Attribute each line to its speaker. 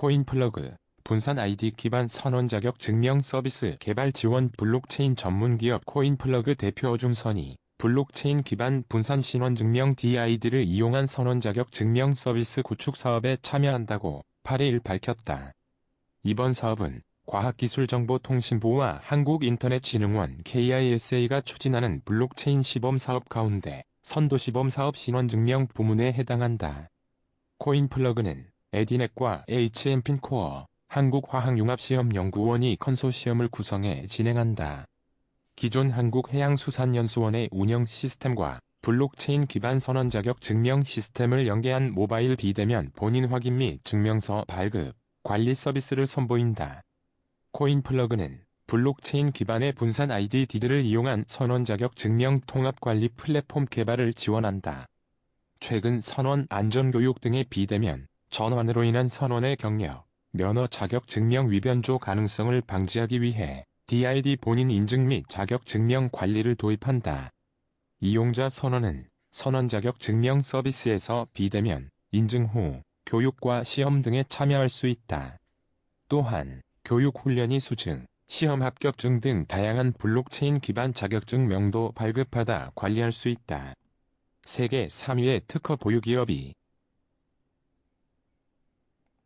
Speaker 1: 코인플러그, 분산 아이디 기반 선원 자격 증명 서비스 개발 지원 블록체인 전문 기업 코인플러그 대표 오중선이 블록체인 기반 분산 신원 증명 DID를 이용한 선원 자격 증명 서비스 구축 사업에 참여한다고 8일 밝혔다. 이번 사업은 과학기술정보통신부와 한국인터넷진흥원 KISA가 추진하는 블록체인 시범 사업 가운데 선도 시범 사업 신원 증명 부문에 해당한다. 코인플러그는 에디넷과 HM핀코어, 한국화학융합시험연구원이 컨소시엄을 구성해 진행한다. 기존 한국해양수산연수원의 운영 시스템과 블록체인 기반 선원 자격 증명 시스템을 연계한 모바일 비대면 본인 확인 및 증명서 발급, 관리 서비스를 선보인다. 코인플러그는 블록체인 기반의 분산 디드를 이용한 선원 자격 증명 통합 관리 플랫폼 개발을 지원한다. 최근 선원 안전교육 등의 비대면, 전환으로 인한 선원의 경력, 면허 자격 증명 위변조 가능성을 방지하기 위해 DID 본인 인증 및 자격 증명 관리를 도입한다. 이용자 선원은 선원 자격 증명 서비스에서 비대면, 인증 후 교육과 시험 등에 참여할 수 있다. 또한 교육 훈련이 수증, 시험 합격증 등 다양한 블록체인 기반 자격증 명도 발급하다 관리할 수 있다. 세계 3위의 특허 보유 기업이